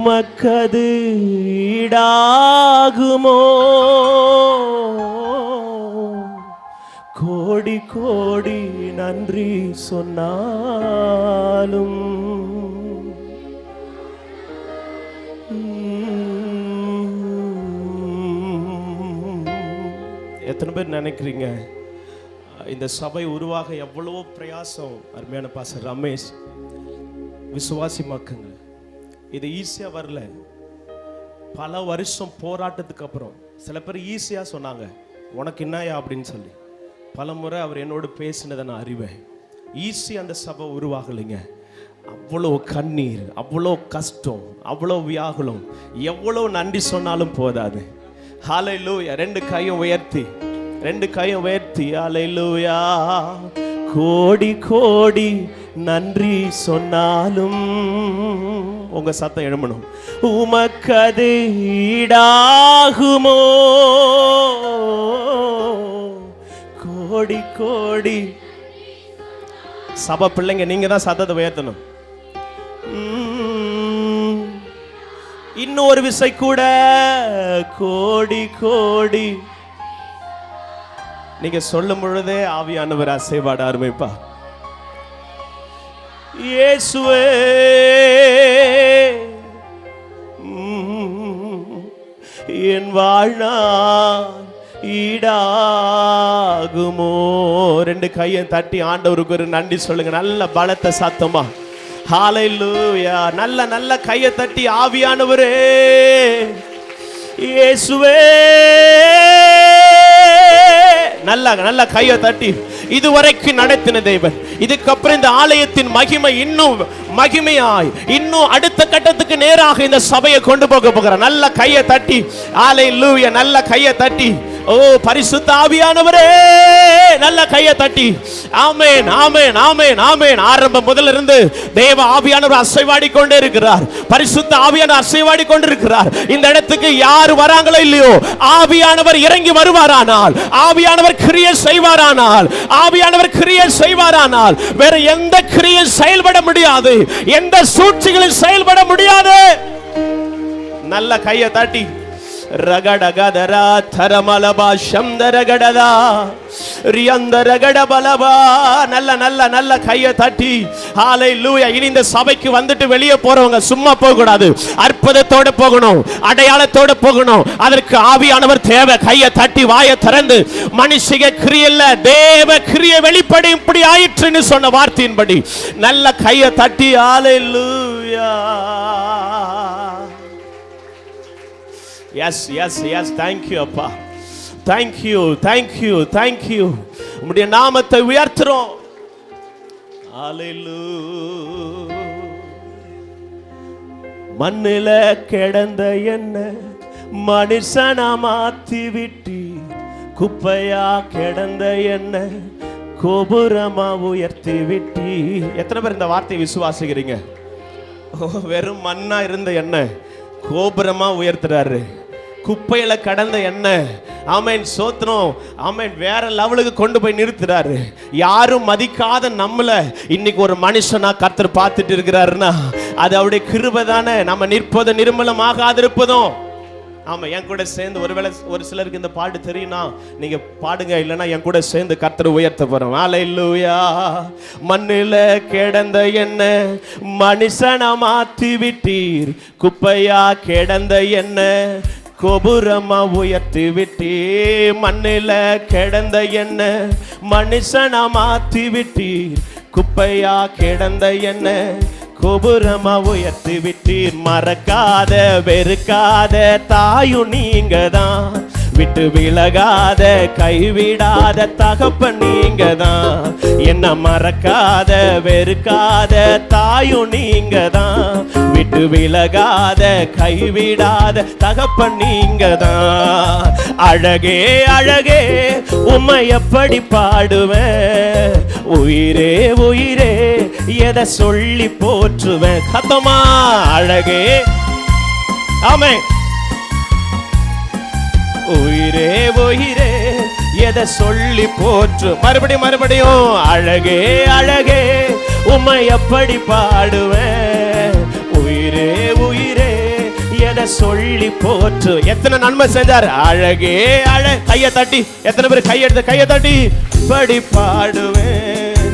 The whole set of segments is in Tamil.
உமக்கது ஈடாகுமோ? கோடி கோடி நன்றி சொன்னாலும் எத்தனை பேர் நினைக்கிறீங்க? இந்த சபை உருவாக எவ்வளவோ பிரயாசம் அருமையான பாச ரமேஷ். விசுவாசிமாக்குங்க இது ஈஸியாக வரல. பல வருஷம் போராட்டத்துக்கு அப்புறம் சில பேர் ஈஸியாக சொன்னாங்க உனக்கு என்னயா அப்படின்னு சொல்லி. பல முறை அவர் என்னோடு பேசினதை நான் அறிவேன். ஈஸி அந்த சபை உருவாகலைங்க. அவ்வளோ கண்ணீர் அவ்வளோ கஷ்டம் அவ்வளோ வியாகுலம். எவ்வளோ நன்றி சொன்னாலும் போதாது. ஹாலை லூயா ரெண்டு கையும் உயர்த்தி ரெண்டு கையும் உயர்த்தி ஹாலை லூயா கோடி கோடி நன்றி சொன்னாலும் உங்க சத்தம் எழுமணும் உமக்கது ஈடாகுமோ? கோடி கோடி. சபை பிள்ளைங்க நீங்க தான் சத்தத்தை உயர்த்தணும். இன்னொரு விசை கூட. கோடி கோடி. நீங்க சொல்லும் பொழுதே ஆவியானவர் அசைவாட ஆரம்பிப்பா இயேசுவே. என் வாழ்நாள் ஈடாகுமோ? ரெண்டு கையை தட்டி ஆண்டவருக்கு ஒரு நன்றி சொல்லுங்க. நல்ல பலத்த சத்தமா. ஹாலையிலூயா நல்ல நல்ல கையை தட்டி ஆவியானவரே. இயேசுவே. நல்ல நல்ல கையை தட்டி. இதுவரைக்கும் நடத்தின தேவன். இதுக்கப்புறம் இந்த ஆலயத்தின் மகிமை இன்னும் மகிமையாய் இன்னும் அடுத்த கட்டத்துக்கு நேராக இந்த சபையை கொண்டு போக போகிறார். நல்ல கையை தட்டி ஆலை லூய நல்ல கையை தட்டி. ஓ பரிசுத்த ஆவியானவரே நல்ல கையை தட்டி. ஆமேன் ஆமேன் ஆமேன் ஆமேன். ஆரம்பம் முதல்ல இருந்து தேவ ஆவியானவர் அசைவாடி கொண்டே இருக்கிறார். பரிசுத்த ஆவியானவர் அசைவாடி கொண்டிருக்கிறார் இந்த இடத்துக்கு யார் வராங்களோ இல்லையோ ஆவியானவர் இறங்கி வருவாரானால் ஆவியானவர் கிரியை செய்வாரானால் ஆவியானவர் கிரியை செய்வாரானால் வேற எந்த கிரியை செயல்பட முடியாது. எந்த சூழ்ச்சிகளில் செயல்பட முடியாது. நல்ல கையை தட்டி ரகடகதரா தரமலபா சந்தரகடதா. ரியந்தரகடபலபா. நல்ல நல்ல நல்ல கையை தட்டி ஹாலை லூயா இனி இந்த சபைக்கு வந்துட்டு வெளியே போறவங்க சும்மா போக கூடாது அற்புதத்தோட போகணும் அடையாளத்தோட போகணும். அதற்கு ஆவியானவர் தேவை கையை தட்டி வாயை திறந்து மனுஷிக கிரியல்ல தேவ கிரிய வெளிப்படை இப்படி ஆயிற்றுன்னு சொன்ன வார்த்தையின்படி நல்ல கையை தட்டி hallelujah yes yes yes thank you அப்பா thank you thank you thank you உங்களுடைய நாமத்தை உயர்த்துறோம். மண்ணில கிடந்த என்ன மனுஷனா மாத்தி விட்டி குப்பையா கிடந்த என்ன கோபுரமா உயர்த்தி விட்டி எத்தனை பேர் இந்த வார்த்தையை விசுவாசிக்கிறீங்க? வெறும் மண்ணா இருந்த என்ன கோபுரமா உயர்த்துறாரு. குப்பையில கடந்த எண்ணெய். ஆமேன் சோத்திரம் ஆமேன் வேற லெவலுக்கு கொண்டு போய் நிறுத்துறாரு. யாரும் மதிக்காத நம்மள இன்னைக்கு ஒரு மனுஷனா கர்த்தர் பார்த்துட்டு இருக்கிறாருன்னா அது அவருடைய கிருபை தானே. நம்ம நிற்பதும் நிர்மலமாகாதிருப்பதும் ஆமா என் கூட சேர்ந்து ஒருவேளை ஒரு சிலருக்கு இந்த பாட்டு தெரியும்னா நீங்க பாடுங்க இல்லைன்னா என் கூட சேர்ந்து கர்த்தர் உயர்த்த போறோம். இல்லையா மண்ணில கிடந்த என்ன மனுஷனை மாத்தி விட்டீர் குப்பையா கிடந்த என்ன கோபுரமா உயர்த்தி விட்டி மண்ணில கிடந்த என்ன? மனுஷனா மாத்தி விட்டீர் குப்பையா கிடந்த என்ன? கோபுரமா உயர்த்தி விட்டீர் மறக்காத வெறுக்காத தாயும் நீங்க தான் விட்டு விலகாத கைவிடாத தகப்பன் நீங்க தான் என்ன மறக்காத வெறுக்காத தாயும் நீங்க தான் விட்டு விலகாத கைவிடாத தகப்பன் நீங்க தான் அழகே அழகே உம்மை எப்படி பாடுவேன்? உயிரே உயிரே எதை சொல்லி போற்றுவேன்? கத்தமா அழகே. ஆமே உயிரே உயிரே எதை சொல்லி போற்று. மறுபடியும் மறுபடியும் அழகே அழகே உம்மை எப்படி பாடுவேன்? உயிரே உயிரே எதை சொல்லி போற்று. எத்தனை நன்மை செஞ்சார்? அழகே அழ கையை தட்டி. எத்தனை பேர் கையெடுத்து கையை தட்டி? இப்படி பாடுவேன்.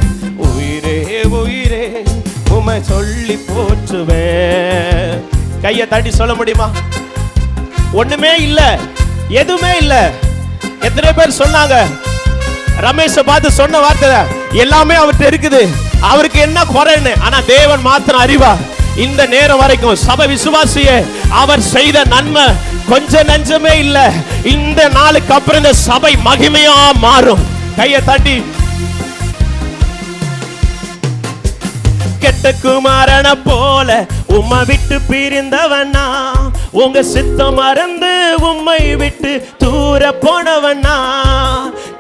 உயிரே உயிரே உமை சொல்லி போற்றுவேன். கையை தட்டி சொல்ல முடியுமா? ஒண்ணுமே இல்லை. எதுவுமே இல்ல. எத்தனை பேர் சொன்னாங்க. ரமேஷ பார்த்து சொன்ன வார்த்தை எல்லாமே அவர்கிட்ட இருக்குது. அவருக்கு என்ன குறைன்னு. ஆனா தேவன் மாத்திரம் அறிவா. இந்த நேரம் வரைக்கும் சபை விசுவாசிய அவர் செய்த நன்மை கொஞ்ச நஞ்சமே இல்ல. இந்த நாளுக்கு அப்புறம் இந்த சபை மகிமையா மாறும். கைய தட்டி கெட்ட குமாரன போல உம்மை விட்டு பிரிந்தவனா உங்க சித்தம் மறந்து உம்மை விட்டு தூர போனவனா?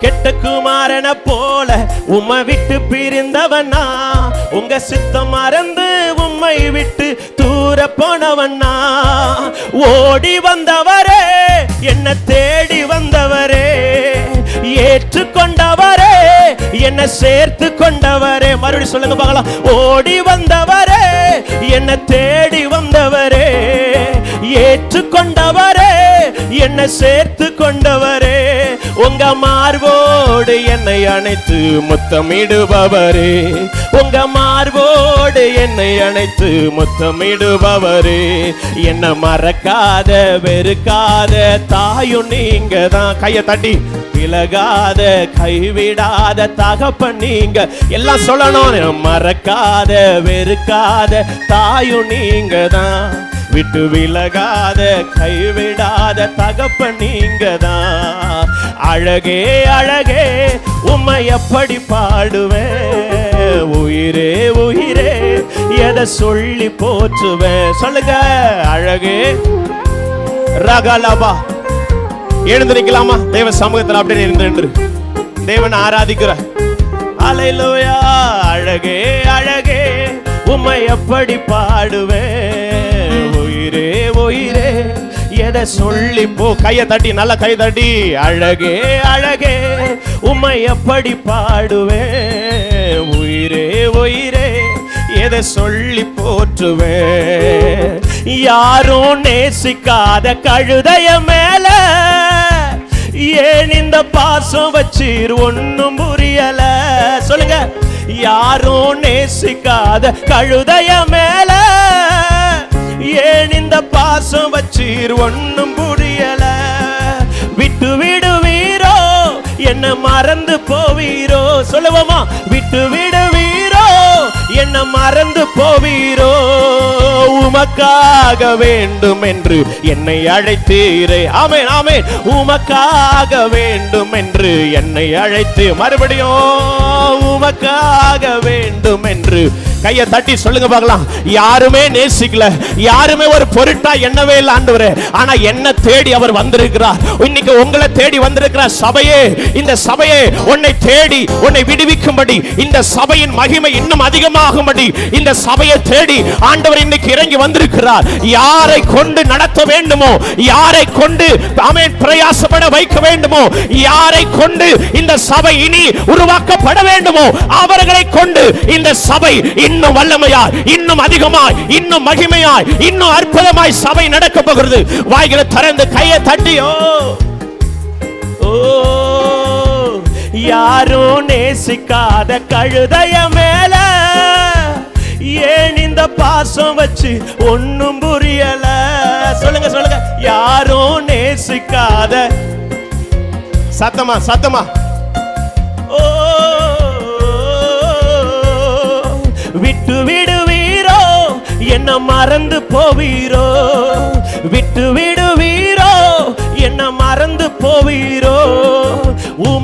கெட்ட குமாரன போல உம்மை விட்டு பிரிந்தவனா? உங்க சித்தம் மறந்து உம்மை விட்டு தூர போனவனா? ஓடி வந்தவரே என்ன தேடி வந்தவரே ஏற்றுக்கொண்டவரே என்ன சேர்த்து கொண்டவரே. மறுபடியும் சொல்லுங்க பார்க்கலாம். ஓடி வந்தவரே என்ன தேடி வந்தவரே ஏற்றுக்கொண்டவரே. என்ன சேர்த்து கொண்டவரே உங்க மார்போடு என்னை அணைத்து முத்தமிடுபவரே. உங்க மார்போடு என்னை அணைத்து முத்தமிடுபவரே. என்ன மறக்காத வெறுக்காத தாயும் நீங்க தான் கையை தட்டி விலகாத கைவிடாத தகப்பன் நீங்க. எல்லாம் சொல்லணும் மறக்காத வெறுக்காத தாயும் நீங்க தான் விட்டு விலகாத கைவிடாத தகப்ப நீங்க தான் அழகே அழகே உம்மை எப்படி பாடுவேன்? உயிரே உயிரே எதை சொல்லி போற்றுவேன்? சொல்லுங்க அழகே. ரகலபா. எழுந்து நிக்கலாமா? தேவ சமூகத்தில் அப்படியே இருந்து நின்று. தேவனை ஆராதிக்கிற அலையிலோயா அழகே அழகே. உம்மை எப்படி பாடுவேன்? உயிரே உயிரே எதை சொல்லி போ. கையை தட்டி நல்லா கை தட்டி. அழகே அழகே உம்மை எப்படி பாடுவேன்? உயிரே உயிரே எதை சொல்லி போற்றுவேன்? யாரும் நேசிக்காத கழுதைய மேல ஏன் இந்த பாசம் வச்சீர்? ஒன்னும் முடியல சொல்லுங்க. யாரும் நேசிக்காத கழுதைய மேல. ஏன் இந்த பாசம் வச்சீர்? ஒன்னும் புரியல. விட்டு விடுவீரோ? என்ன மறந்து போவீரோ? சொல்லுவோமா. விட்டு விடுவீரோ? என்ன மறந்து போவீரோ? உமக்காக வேண்டும் என்று என்னை அழைத்தீரே. ஆமேன் ஆமேன். உமக்காக வேண்டும் என்று என்னை அழைத்து மறுபடியும் உமக்காக வேண்டும் என்று கையை தட்டி சொல்லுங்க பார்க்கலாம். யாருமே நேசிக்கல. யாருமே ஒரு பொருட்டா எண்ணவே இல்லை ஆண்டவரே. ஆனா என்ன தேடி அவர் வந்திருக்கிறார். இன்னைக்கு உங்களை தேடி வந்திருக்கிறார் சபையே இந்த சபையே உன்னை தேடி உன்னை விடுவிக்கும்படி இந்த சபையின் மகிமை இன்னும் அதிகமாகும்படி இந்த சபையை தேடி ஆண்டவர் இன்னைக்கு இறங்கி வந்திருக்கிறார். யாரை கொண்டு நடத்த வேண்டுமோ யாரை கொண்டு ஆமென் பிரயாசப்பட வைக்க வேண்டுமோ யாரை கொண்டு இந்த சபை இனி உருவாக்கப்பட வேண்டுமோ அவர்களை கொண்டு இந்த சபை இன்னும் இன்னும் வல்லமையாய் இன்னும் அதிகமாய் இன்னும் மகிமையாய் இன்னும் அற்புதமாய் சபை நடக்க போகிறது. வாய்களை திறந்து கையை தட்டியோ. ஓ யாரும் நேசிக்காத கழுதைய மேல ஏன் இந்த பாசம் வச்சு ஒன்னும் புரியல? சொல்லுங்க சொல்லுங்க. யாரும் நேசிக்காத சத்தமா சத்தமா. என்ன மறந்து போவீரோ? விட்டு விடு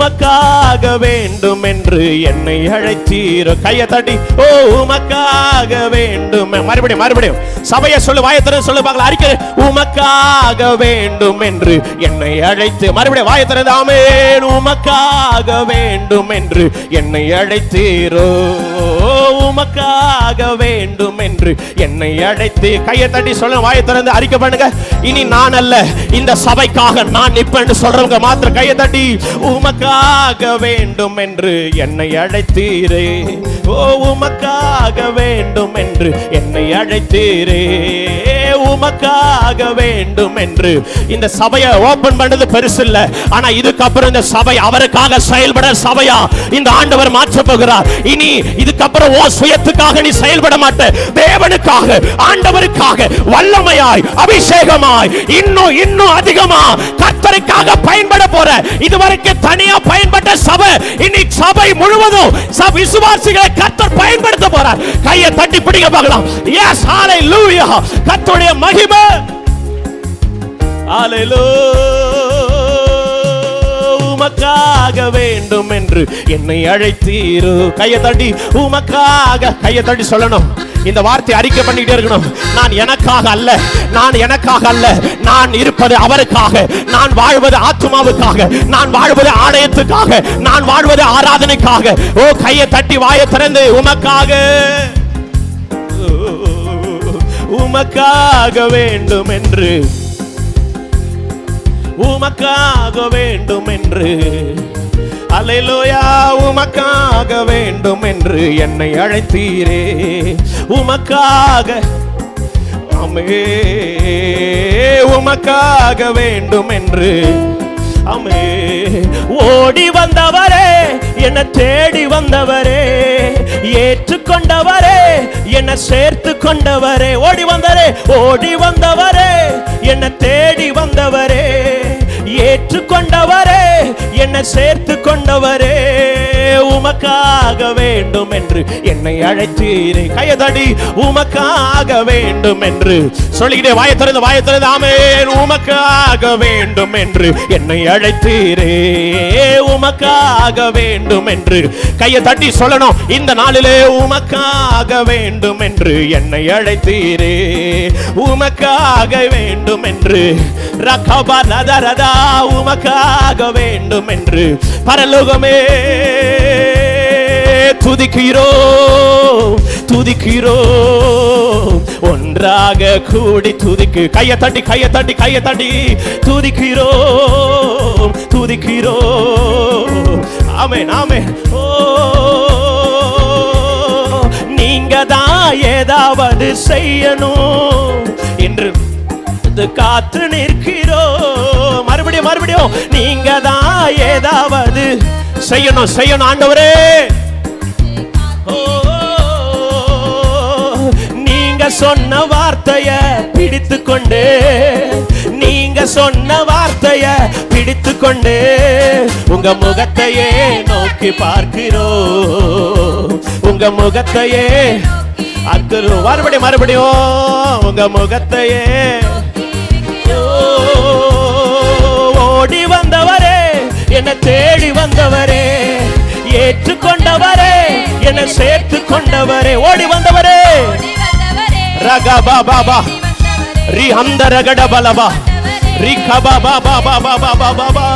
உமக்காக வேண்டும் என்று என்னை அழைத்தீரோ. கையை தட்டி ஓ உமக்காக வேண்டும். மறுபடியும் மறுபடியும். சபையை சொல்லு வாயத்திற சொல்லு பார்க்கலாம். அறிக்கை உமக்காக வேண்டும் என்று என்னை அழைத்து. மறுபடியும் வாயத்திறந்து ஆமேன் உமக்காக வேண்டும் என்று என்னை அழைத்தீரோ. உமக்காக வேண்டும் என்று என்னை அழைத்து. கையை தட்டி சொல்ல வாயை திறந்து அறிக்கை பண்ணுங்க. இனி நான் அல்ல இந்த சபைக்காக நான் நிப்பேன்னு சொல்றவங்க மாத்திரம் கையை தட்டி உமக்காக வேண்டும் என்று என்னை அழைத்தீரே. ஓ உமக்காக வேண்டும் என்று என்னை அழைத்தீரே. உமக்காக வேண்டும் என்று இந்த சபையை ஓபன் பண்ணது பெருசு இல்ல. ஆனா இதுக்கப்புறம் இந்த சபை அவருக்காக செயல்பட சபையா? இந்த ஆண்டவர் மாற்ற போகிறார். இனி இதுக்கப்புறம் ஓ சுயத்துக்காக நீ செயல்பட மாட்ட. தேவனுக்காக ஆண்டவருக்காக வல்லமையாய் அபிஷேகமாய் இன்னும் இன்னும் அதிகமா கத்தருக்காக பயன்பட போற. இதுவரைக்கும் தனியா பயன்பட்ட சபை இன்னைக்கு சபை முழுவதும் சபை விசுவாசிகளை கர்த்தர் பயன்படுத்த போறார். கையை தட்டி பிடிக்க பார்க்கலாம். எஸ் ஹalleluya கர்த்தருடைய மகிமை. ஹalleluya உமக்காக வேண்டும் என்று என்னை அழைத்தீரு. கையை தட்டி உமக்காக கையை தட்டி சொல்லணும். இந்த வார்த்தை அறிக்கை பண்ணிட்டே இருக்கணும். நான் எனக்காக அல்ல. நான் எனக்காக அல்ல. நான் இருப்பது அவருக்காக. நான் வாழ்வது ஆத்மாவுக்காக நான் வாழ்வது ஆலயத்துக்காக. நான் வாழ்வது ஆராதனைக்காக. ஓ கையை தட்டி வாயை திறந்து உமக்காக. உமக்காக வேண்டும் என்று உமக்காக வேண்டும் என்று அலையிலோயா. உமக்காக வேண்டும் என்று என்னை அழைத்தீரே. உமக்காக அமே உமக்காக வேண்டும் என்று அமே ஓடி வந்தவரே என்ன தேடி வந்தவரே. ஏற்றுக்கொண்டவரே என்ன சேர்த்து கொண்டவரே ஓடி வந்தவரே ஓடி வந்தவரே என்ன தேடி வந்தவரே. ஏற்றுக்கொண்டவரே என்ன சேர்த்து கொண்டவரே உமக்காக வேண்டும் என்று என்னை அழைத்தீரே. கையதடி உமக்காக வேண்டும் என்று சொல்லிக்கிட்டே வாய திறந்து வாய திறந்து ஆமேன். உமக்காக வேண்டும் என்று என்னை அழைத்தீரே. உமக்காக வேண்டும் என்று கையை தட்டி சொல்லணும் இந்த நாளிலே உமக்காக வேண்டும் என்று என்னை அழைத்தீரே. உமக்காக வேண்டும் என்று ரகபா ரதரதா உமக்காக வேண்டும் என்று பரலோகமே துதிக்கிறோ துதிக்கிறோ. ஒன்றாக கூடி துதிக்கு கையை தட்டி கையை தட்டி கையை தட்டி. துதிக்கிறோ துதிக்கிறோ. ஆமே ஆமே ஓ நீங்க தான் ஏதாவது செய்யணும் என்று இது காத்து நிற்கிறோ. மறுபடியும் மறுபடியும் நீங்க தான் ஏதாவது செய்யணும் செய்யணும் ஆண்டவரே. ஓ, நீங்க சொன்ன வார்த்தைய பிடித்து கொண்டு நீங்க சொன்ன வார்த்தைய பிடித்து கொண்டு உங்க முகத்தையே நோக்கி பார்க்கிறோம் உங்க முகத்தையே அக்குறோம் மறுபடியும் மறுபடியும் உங்க முகத்தையே ஓடி வந்தவரே என்ன தேடி வந்தவரே. ஏற்றுக்கொண்டவரே என்ன சேர்த்து கொண்டவரே ஓடி வந்தவரே. ரகா பாபா பா ரி அந்த ரகட பலபா ரி கபா பாபா பாபா பாபா பாபா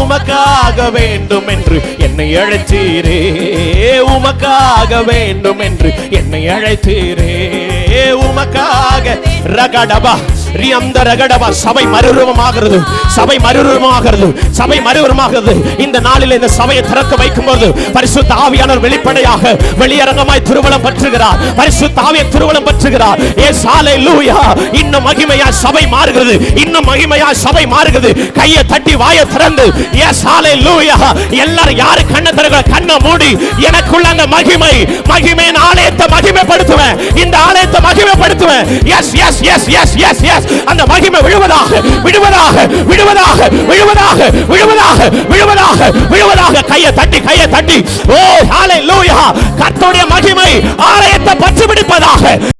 உமக்காக வேண்டும் என்று என்னை அழைத்தீரே. உமக்காக வேண்டும் என்று என்னை அழைத்தீரே. உமக்காக ரகடபா சபை மறுரூபமாகிறது. சபை மறுரூபமாகிறது. சபை மறுரூபமாகிறது. இந்த நாளில் இந்த சபையை திறக்க வைக்கும்போது பரிசுத்த ஆவியானவர் வெளிப்படையாக வெளியரங்கமாய் திருவளம் பற்றுகிறார். பரிசுத்த ஆவியை திருவளம் பற்றுகிறார். ஏ சாலை லூயா இன்னும் மகிமையா சபை மாறுகிறது. இன்னும் மகிமையா சபை மாறுகிறது. கையை தட்டி வாயை திறந்து ஏ சாலை லூயா எல்லாரும் யாரு கண்ணை திறக்கிற கண்ணை மூடி எனக்குள்ள அந்த மகிமை மகிமையின் ஆலயத்தை மகிமைப்படுத்துவேன். இந்த ஆலயத்தை மகிமைப்படுத்துவேன். Yes yes yes yes yes yes அந்த மகிமை விழுவதாக விடுவதாக விடுவதாக விழுவதாக விழுவதாக விழுவதாக விழுவதாக. கையை தட்டி கையை தட்டி. ஓ ஹalleluya கர்த்தருடைய மகிமை ஆலயத்தை பற்றி பிடிப்பதாக.